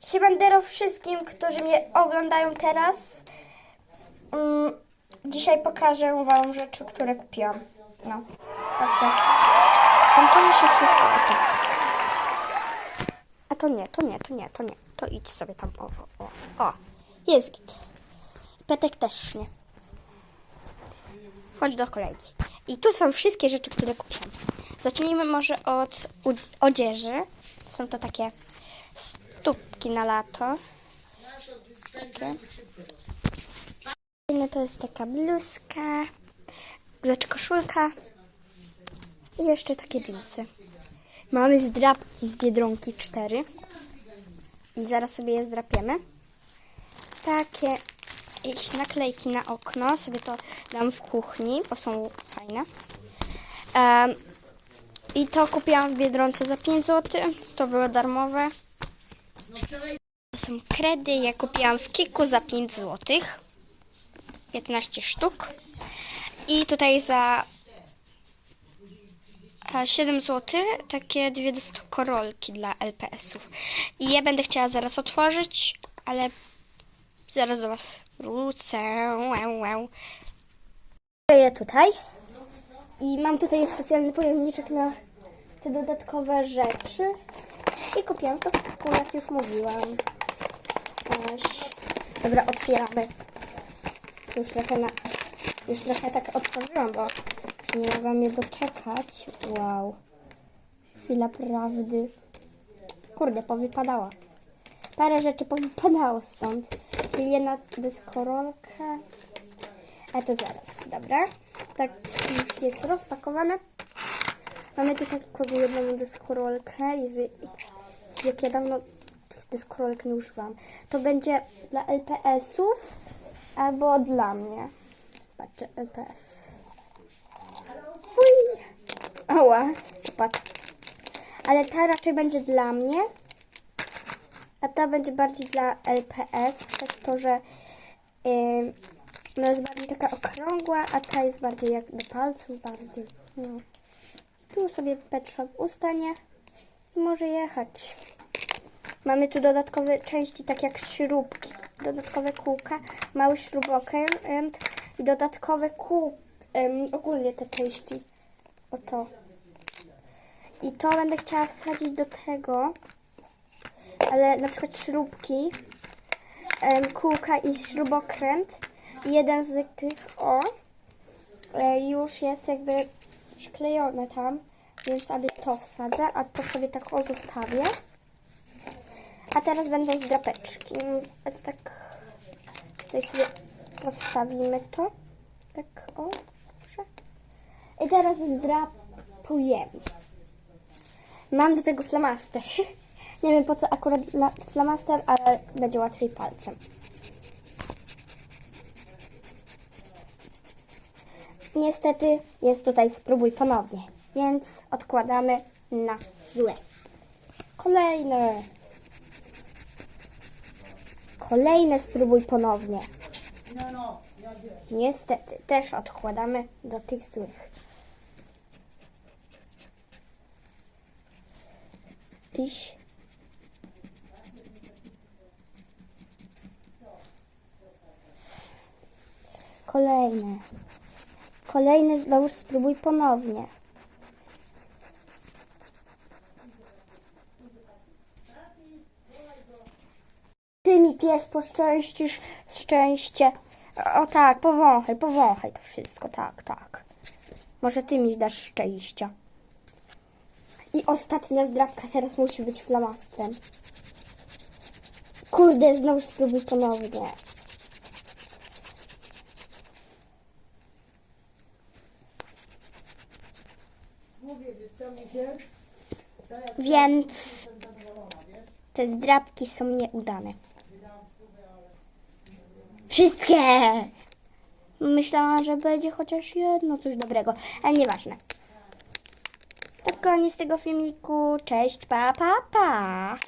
Siemandero wszystkim, którzy mnie oglądają teraz. Mm, dzisiaj pokażę wam rzeczy, które kupiłam. No, patrzcie. Montuje się wszystko o. A to nie, to nie, to nie, to nie. To idź sobie tam. O, o, o. Jest git. Petek też nie. Chodź do kolejki. I tu są wszystkie rzeczy, które kupiłam. Zacznijmy może od odzieży. Są to takie stópki na lato. Takie. To jest taka bluzka, znaczy koszulka i jeszcze takie dżinsy. Mamy zdrapki z Biedronki 4 i zaraz sobie je zdrapiemy. Takie jakieś naklejki na okno, sobie to dam w kuchni, bo są fajne. Em, I to kupiłam w Biedronce za 5 zł, to było darmowe. To są kredy, ja kupiłam w Kiku za 5 zł. 15 sztuk. I tutaj za e, 7 zł takie dwie deskorolki dla LPS-ów. I ja będę chciała zaraz otworzyć, ale zaraz do Was wrócę. Je tutaj. I mam tutaj specjalny pojemniczek na te dodatkowe rzeczy. I kupiłam to w jak już mówiłam. Też. Dobra, otwieramy. Już trochę, na, już trochę tak otworzyłam, bo już nie mogłam je doczekać. Wow. Chwila prawdy. Kurde, powypadała. Parę rzeczy powypadało stąd. Czyli jedna deskorolka. A to zaraz, dobra. Tak już jest rozpakowane. Mamy tutaj tylko jedną deskorolkę. Jest, jak ja dawno tych deskorolek nie używam. To będzie dla LPS-ów albo dla mnie. Patrzcie, LPS. Uj. Ała, popatrz. Ale ta raczej będzie dla mnie, a ta będzie bardziej dla LPS, przez to, że ym, ona jest bardziej taka okrągła, a ta jest bardziej jak do palców, bardziej. No. Tu sobie pet shop ustanie może jechać. Mamy tu dodatkowe części, tak jak śrubki, dodatkowe kółka, mały śrubokręt i dodatkowe kół, em, ogólnie te części. Oto. I to będę chciała wsadzić do tego, ale na przykład śrubki, em, kółka i śrubokręt. I jeden z tych, o, e, już jest jakby przyklejone tam, więc sobie to wsadzę, a to sobie tak o zostawię. A teraz będą zdrapeczki. A Tak tutaj sobie postawimy to. Tak, o, proszę. I teraz zdrapujemy. Mam do tego flamaster. Nie wiem po co akurat flamaster, ale będzie łatwiej palcem. Niestety jest tutaj spróbuj ponownie, więc odkładamy na złe. Kolejne. Kolejne spróbuj ponownie. Niestety też odkładamy do tych złych. Iś. Kolejne. Kolejny znowu spróbuj ponownie. Mi pies poszczęścisz szczęście. O tak, powąchaj, powąchaj to wszystko, tak, tak. Może ty mi dasz szczęścia. I ostatnia zdrabka teraz musi być flamastrem. Kurde, znowu spróbuj ponownie. Więc te zdrabki są nieudane. Wszystkie! Myślałam, że będzie chociaż jedno coś dobrego, ale nieważne. To koniec tego filmiku. Cześć, pa, pa, pa.